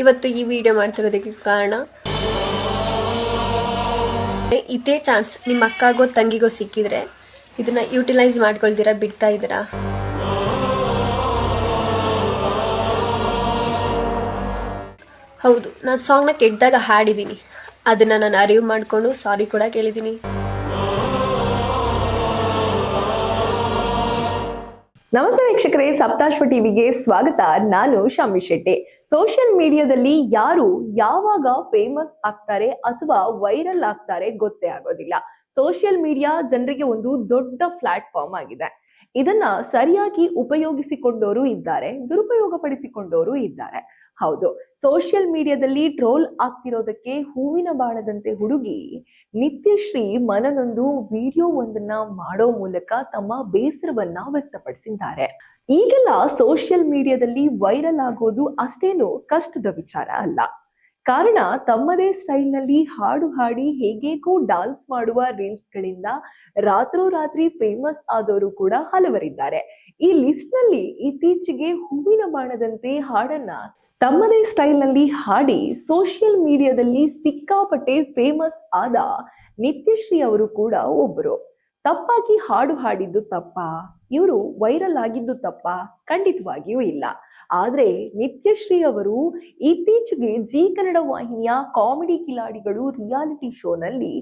ಇವತ್ತು ಈ ವಿಡಿಯೋ ಮಾಡ್ತಿರೋದಕ್ಕೆ ಕಾರಣ ಇದೇ ಚಾನ್ಸ್ ನಿಮ್ಮ ಅಕ್ಕಗೋ ತಂಗಿಗೋ ಸಿಕ್ಕಿದ್ರೆ ಇದನ್ನ ಯೂಟಿಲೈಸ್ ಮಾಡ್ಕೊಳ್ತೀರಾ, ಬಿಡ್ತಾ ಇದ್ದೀರಾ? ಹೌದು, ನಾನು ಸಾಂಗ್ನ ಕೆಟ್ಟದಾಗ ಹಾಡಿದ್ದೀನಿ ಅದನ್ನು ನಾನು ಅರಿವು ಮಾಡಿಕೊಂಡು ಸಾರಿ ಕೂಡ ಕೇಳಿದ್ದೀನಿ ನಮಸ್ತೆ ವೀಕ್ಷಕರೇ, ಸಪ್ತಾಶ್ವ ಟಿವಿಗೆ ಸ್ವಾಗತ. ನಾನು ಶಾಮಿ ಶೆಟ್ಟಿ. ಸೋಷಿಯಲ್ ಮೀಡಿಯಾದಲ್ಲಿ ಯಾರು ಯಾವಾಗ ಫೇಮಸ್ ಆಗ್ತಾರೆ ಅಥವಾ ವೈರಲ್ ಆಗ್ತಾರೆ ಗೊತ್ತೇ ಆಗೋದಿಲ್ಲ. ಸೋಷಿಯಲ್ ಮೀಡಿಯಾ ಜನರಿಗೆ ಒಂದು ದೊಡ್ಡ ಪ್ಲಾಟ್ಫಾರ್ಮ್ ಆಗಿದೆ. ಇದನ್ನ ಸರಿಯಾಗಿ ಉಪಯೋಗಿಸಿಕೊಂಡವರು ಇದ್ದಾರೆ ದುರುಪಯೋಗ ಪಡಿಸಿಕೊಂಡವರು ಇದ್ದಾರೆ. ಹೌದು. ಸೋಷಿಯಲ್ ಮೀಡಿಯಾದಲ್ಲಿ ಟ್ರೋಲ್ ಆಗ್ತಿರೋದಕ್ಕೆ ಹೂವಿನ ಬಾಣದಂತೆ ಹುಡುಗಿ ನಿತ್ಯಶ್ರೀ ಮನನೊಂದು ವಿಡಿಯೋ ಒಂದನ್ನ ಮಾಡೋ ಮೂಲಕ ತಮ್ಮ ಬೇಸರವನ್ನ ವ್ಯಕ್ತಪಡಿಸಿದ್ದಾರೆ. ಈಗೆಲ್ಲ ಸೋಷಿಯಲ್ ಮೀಡಿಯಾದಲ್ಲಿ ವೈರಲ್ ಆಗೋದು ಅಷ್ಟೇನು ಕಷ್ಟದ ವಿಚಾರ ಅಲ್ಲ. ಕಾರಣ ತಮ್ಮದೇ ಸ್ಟೈಲ್ನಲ್ಲಿ ಹಾಡು ಹಾಡಿ ಹೇಗೇಗೋ ಡಾನ್ಸ್ ಮಾಡುವ ರೀಲ್ಸ್ ಗಳಿಂದ ರಾತ್ರೋರಾತ್ರಿ ಫೇಮಸ್ ಆದವರು ಕೂಡ ಹಲವರಿದ್ದಾರೆ. ಈ ಲಿಸ್ಟ್ನಲ್ಲಿ ಇತ್ತೀಚೆಗೆ ಹೂವಿನ ಬಾಣದಂತೆ ಹಾಡನ್ನ ತಮ್ಮದೇ ಸ್ಟೈಲ್ನಲ್ಲಿ ಹಾಡಿ ಸೋಷಿಯಲ್ ಮೀಡಿಯಾದಲ್ಲಿ ಸಿಕ್ಕಾಪಟ್ಟೆ ಫೇಮಸ್ ಆದ ನಿತ್ಯಶ್ರೀ ಅವರು ಕೂಡ ಒಬ್ಬರು ತಪ್ಪಾಗಿ ಹಾಡು ಹಾಡಿದ್ದು ತಪ್ಪಾ, ಇವರು ವೈರಲ್ ಆಗಿದ್ದು ತಪ್ಪ ಖಂಡಿತವಾಗಿಯೂ ಇಲ್ಲ. ಆದ್ರೆ ನಿತ್ಯಶ್ರೀ ಅವರು ಇತ್ತೀಚೆಗೆ ಜಿ ಕನ್ನಡ ವಾಹಿನಿಯ ಕಾಮಿಡಿ ಕಿಲಾಡಿಗಳು ರಿಯಾಲಿಟಿ ಶೋನಲ್ಲಿ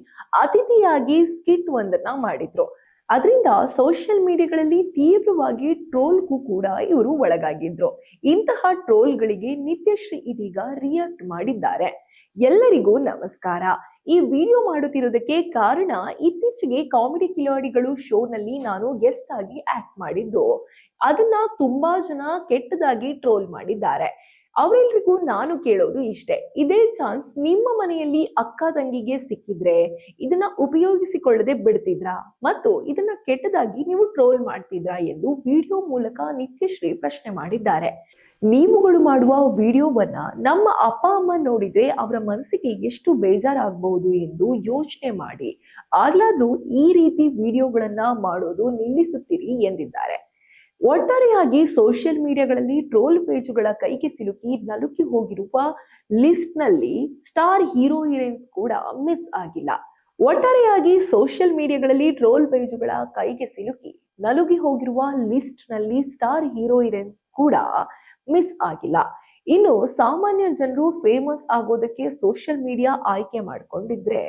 ಅತಿಥಿಯಾಗಿ ಸ್ಕಿಟ್ ಒಂದನ್ನ ಮಾಡಿದ್ರು. ಅದರಿಂದ ಸೋಷಿಯಲ್ ಮೀಡಿಯಾಗಳಲ್ಲಿ ತೀವ್ರವಾಗಿ ಟ್ರೋಲ್ಗೂ ಕೂಡ ಇವರು ಒಳಗಾಗಿದ್ರು. ಇಂತಹ ಟ್ರೋಲ್ಗಳಿಗೆ ನಿತ್ಯಶ್ರೀ ಇದೀಗ ರಿಯಾಕ್ಟ್ ಮಾಡಿದ್ದಾರೆ. ಎಲ್ಲರಿಗೂ ನಮಸ್ಕಾರ. ಈ ವಿಡಿಯೋ ಮಾಡುತ್ತಿರೋದಕ್ಕೆ ಕಾರಣ ಇತ್ತೀಚೆಗೆ ಕಾಮಿಡಿ ಕಿಲಾಡಿಗಳು ಶೋನಲ್ಲಿ ನಾನು ಗೆಸ್ಟ್ ಆಗಿ ಆಕ್ಟ್ ಮಾಡಿದ್ದು. ಅದನ್ನ ತುಂಬಾ ಜನ ಕೆಟ್ಟದಾಗಿ ಟ್ರೋಲ್ ಮಾಡಿದ್ದಾರೆ. ಅವರೆಲ್ರಿಗೂ ನಾನು ಕೇಳೋದು ಇಷ್ಟೇ. ಇದೇ ಚಾನ್ಸ್ ನಿಮ್ಮ ಮನೆಯಲ್ಲಿ ಅಕ್ಕ ತಂಗಿಗೆ ಸಿಕ್ಕಿದ್ರೆ ಇದನ್ನ ಉಪಯೋಗಿಸಿಕೊಳ್ಳದೆ ಬಿಡ್ತಿದ್ರಾ? ಮತ್ತು ಇದನ್ನ ಕೆಟ್ಟದಾಗಿ ನೀವು ಟ್ರೋಲ್ ಮಾಡ್ತಿದ್ರಾ ಎಂದು ವಿಡಿಯೋ ಮೂಲಕ ನಿತ್ಯಶ್ರೀ ಪ್ರಶ್ನೆ ಮಾಡಿದ್ದಾರೆ. ನೀವುಗಳು ಮಾಡುವ ವಿಡಿಯೋವನ್ನ ನಮ್ಮ ಅಪ್ಪ, ಅಮ್ಮ ನೋಡಿದ್ರೆ ಅವರ ಮನಸ್ಸಿಗೆ ಎಷ್ಟು ಬೇಜಾರಾಗಬಹುದು ಎಂದು ಯೋಚನೆ ಮಾಡಿ. ಆಗ್ಲಾದ್ರೂ ಈ ರೀತಿ ವಿಡಿಯೋಗಳನ್ನ ಮಾಡೋದು ನಿಲ್ಲಿಸುತ್ತೀರಿ ಎಂದಿದ್ದಾರೆ. ಒಟ್ಟಾರೆಯಾಗಿ ಸೋಷಿಯಲ್ ಮೀಡಿಯಾಗಳಲ್ಲಿ ಟ್ರೋಲ್ ಪೇಜುಗಳ ಕೈಗೆ ಸಿಲುಕಿ ನಲುಕಿ ಹೋಗಿರುವ ಲಿಸ್ಟ್ನಲ್ಲಿ ಸ್ಟಾರ್ ಹೀರೋ ಹೀರೋಯಿನ್ಸ್ ಕೂಡ ಮಿಸ್ ಆಗಿಲ್ಲ. ಒಟ್ಟಾರೆಯಾಗಿ ಸೋಷಿಯಲ್ ಮೀಡಿಯಾಗಳಲ್ಲಿ ಟ್ರೋಲ್ ಪೇಜುಗಳ ಕೈಗೆ ಸಿಲುಕಿ ನಲುಗಿ ಹೋಗಿರುವ ಲಿಸ್ಟ್ನಲ್ಲಿ ಸ್ಟಾರ್ ಹೀರೋ ಹೀರೋಯಿನ್ಸ್ ಕೂಡ ಮಿಸ್ ಆಗಿಲ್ಲ. ಇನ್ನು ಸಾಮಾನ್ಯ ಜನರು ಫೇಮಸ್ ಆಗೋದಕ್ಕೆ ಸೋಷಿಯಲ್ ಮೀಡಿಯಾ ಆಯ್ಕೆ ಮಾಡ್ಕೊಂಡಿದ್ರೆ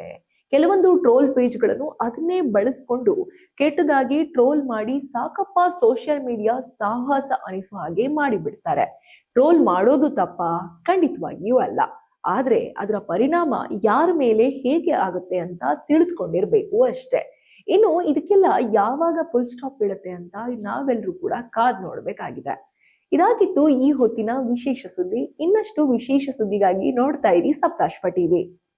ಕೆಲವೊಂದು ಟ್ರೋಲ್ ಪೇಜ್ಗಳನ್ನು ಅದನ್ನೇ ಬಳಸ್ಕೊಂಡು ಕೆಟ್ಟದಾಗಿ ಟ್ರೋಲ್ ಮಾಡಿ ಸಾಕಪ್ಪ ಸೋಷಿಯಲ್ ಮೀಡಿಯಾ ಸಾಹಸ ಅನಿಸುವ ಹಾಗೆ ಮಾಡಿಬಿಡ್ತಾರೆ. ಟ್ರೋಲ್ ಮಾಡೋದು ತಪ್ಪ? ಖಂಡಿತವಾಗಿಯೂ ಅಲ್ಲ. ಆದ್ರೆ ಅದರ ಪರಿಣಾಮ ಯಾರ ಮೇಲೆ ಹೇಗೆ ಆಗುತ್ತೆ ಅಂತ ತಿಳಿದುಕೊಂಡಿರ್ಬೇಕು ಅಷ್ಟೇ. ಇನ್ನು ಇದಕ್ಕೆಲ್ಲ ಯಾವಾಗ ಫುಲ್ ಸ್ಟಾಪ್ ಬೀಳುತ್ತೆ ಅಂತ ನಾವೆಲ್ಲರೂ ಕೂಡ ಕಾದ್ ನೋಡ್ಬೇಕಾಗಿದೆ. ಇದಾಗಿತ್ತು ಈ ಹೊತ್ತಿನ ವಿಶೇಷ ಸುದ್ದಿ. ಇನ್ನಷ್ಟು ವಿಶೇಷ ಸುದ್ದಿಗಾಗಿ ನೋಡ್ತಾ ಇರಿ ಸಪ್ತಾಶ್ವ ಟಿವಿ